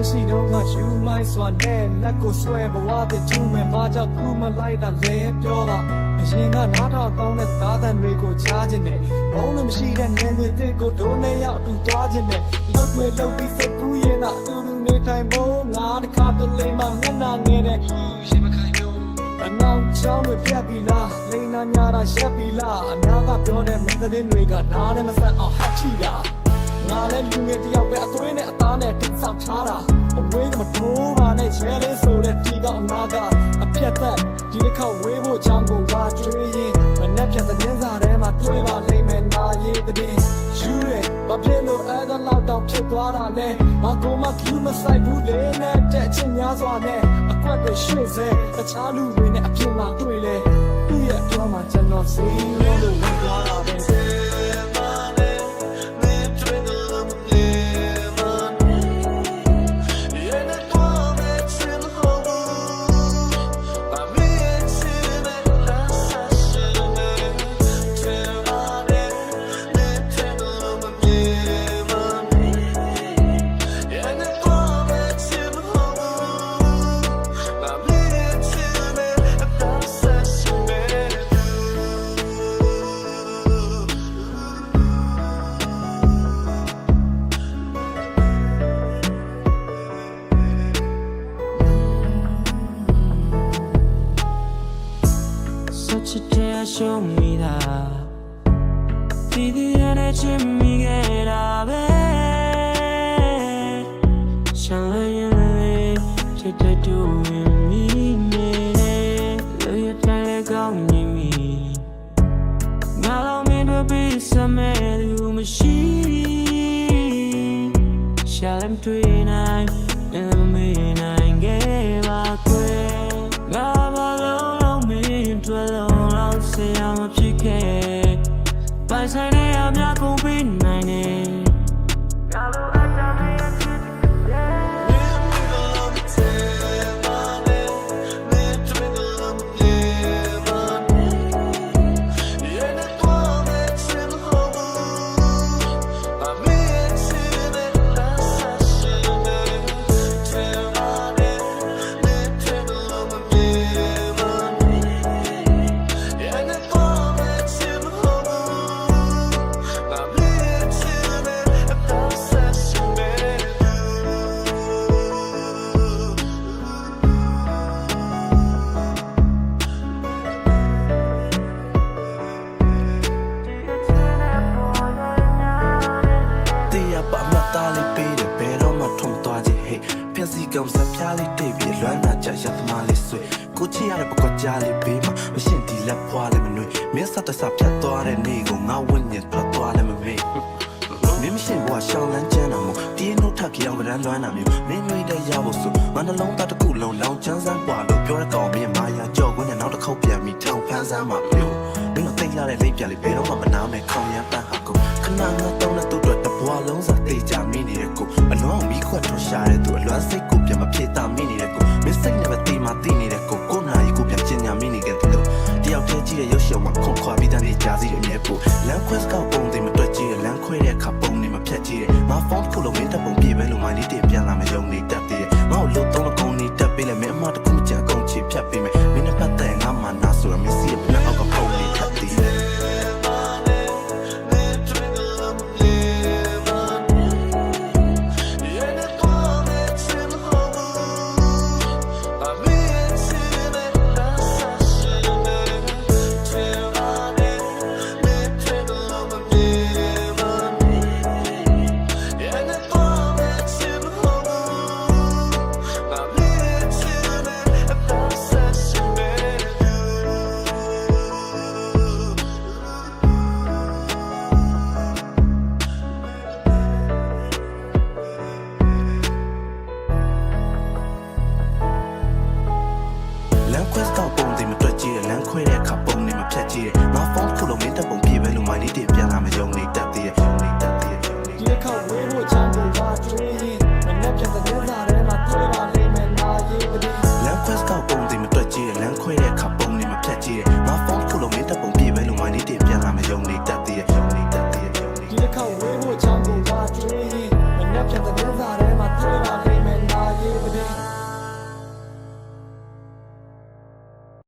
မရှိတော့ငါယူမိုင်းစွာနဲ့လက်ကိုဆွဲဘဝတည်ကျူးမဲ့ဘာကြောင့်ခုမလိုက်တာလဲပြောတာအရင်ကနားထောင်ကောင်းတဲ့သားသံတွေကိုချားခြင်းနဲ့ဘုံလည်းမရှိတဲ့နေနေတစ်ကိုဒုနဲ့ရောက်အတူသွားခြင်းနဲ့လုတ်ွေလုတ်ပြီးစိတ်ကူးရင်သာအတူတူနေထိုင်ဖို့ငါတစ်ခါတလေမှမျက်နှာငယ်တဲ့ရှင်မခိုင်ဘူးအနောက်ချောင်းတွေပြတ်ပြီလားလိန်နာညာတာရှက်ပြီလားအများကပြောတဲ့မင်းသတင်းတွေကနားနဲ့မဆက်အောင်ဟတ်ချီတာ ငါလည်းလူငယ်တယောက်ပဲအသွေးနဲ့အသားနဲ့တိဆောက်ထားတာအဝေးကမတိုးပါနဲ့ချဲလေးဆိုတဲ့ဒီကအနာကအပြတ်သက်ဒီတစ်ခေါက်ဝေးဖို့ချောင်းကိုငါကျွေးရင်မနဲ့ဖြတ်တဲ့င်းစားထဲမှာတွေ့ပါလိမ့်မယ်နာရေးတဲ့ယူရဲဘာဖြစ်လို့အဲ့ဒါလောက်တောင်ဖြစ်သွားတာလဲမကောမကျူးမဆိုင်ဘူးလေနဲ့တဲ့ချင်းများစွာနဲ့အကွက်တွေရွှေ့စေတခြားလူတွေနဲ့အပြင်မှာတွေ့လေသူ့ရဲ့ပြောမှာကျွန်တော်စီးလို့ဝင်သွားတာ ပဲ Such a day show me that Didi ene chimmi ge da be Shan la yin le chit to do me me Lo ya tai le gao ni mi Nga lo min do be some lu ma shi Shall I'm doing I am ပိုင်ဆိုင်နေ ဖြက်စီကောင်စပြားလေးတိတ်ပြီးလွမ်းနာကြရသမားလေးဆွေကိုချီရတဲ့ပကွက်ကြားလေးပေးမှာမရှင်းဒီလက်ဖွာလေးမနှွေမင်းဆက်တဆဖြတ်သွားတဲ့နေ့ကိုငါဝင့်ညက်ထွက်သွားလည်းမမေ့မင်းမရှိဘွာရှောင်းလန်းချမ်းတာမို့တီးနှုတ်ထက်ကြောင်ကရန်လွမ်းတာမျိုးမင်းမျိုးတဲ့ရဖို့ဆိုငါနှလုံးသားတစ်ခုလုံးလောင်ချမ်းစမ်းပွာလို့ပြောတဲ့ကောင်မင်းမာယာကြောက်ခွန်းနဲ့နောက်တစ်ခေါက်ပြန်ပြီးထောင်ဖန်းစမ်းမှာမျိုးမင်းတို့သိလာတဲ့လိပ်ပြလေးဘယ်တော့မှမနာမဲ့ခေါင်ရမ်းပန်းဟာကိုခဏငါတောင်းတဲ့သူတို့တ ဘွာလုံးစားတေးကြမိနေတဲ့ကိုအလွန်မီးခွက်ထွက်ရှာတဲ့သူအလွမ်းစိတ်ကိုပြန်မဖြစ်တာမိနေတဲ့ကိုမင်းစိတ်နဲ့ပဲတေးမှတေးနေတဲ့ကိုကိုနာရီကိုပြန်ကျင်ညာမိနေခဲ့တဲ့တယောက်တည်းကြည့်တဲ့ရုပ်ရှင်မှာခွန်ခွာပြီးတန်းနေကြစီတဲ့အမြဲပို့လမ်းခွဲစကောက်ပုံတွေမတွက်ကြည့်တဲ့လမ်းခွဲတဲ့အခါပုံတွေမဖြတ်ကြည့်တဲ့မဖုန်းတစ်ခုလုံးမင်းတပ်ပုံပြေပဲလို့မှနေတင်ပြန်လာမယုံ ခွဲစကောက်ပုံတွေမတွက်ကြည့်တဲ့လမ်းခွဲတဲ့အခါပုံတွေမဖြတ်ကြည့်တဲ့ငါဖု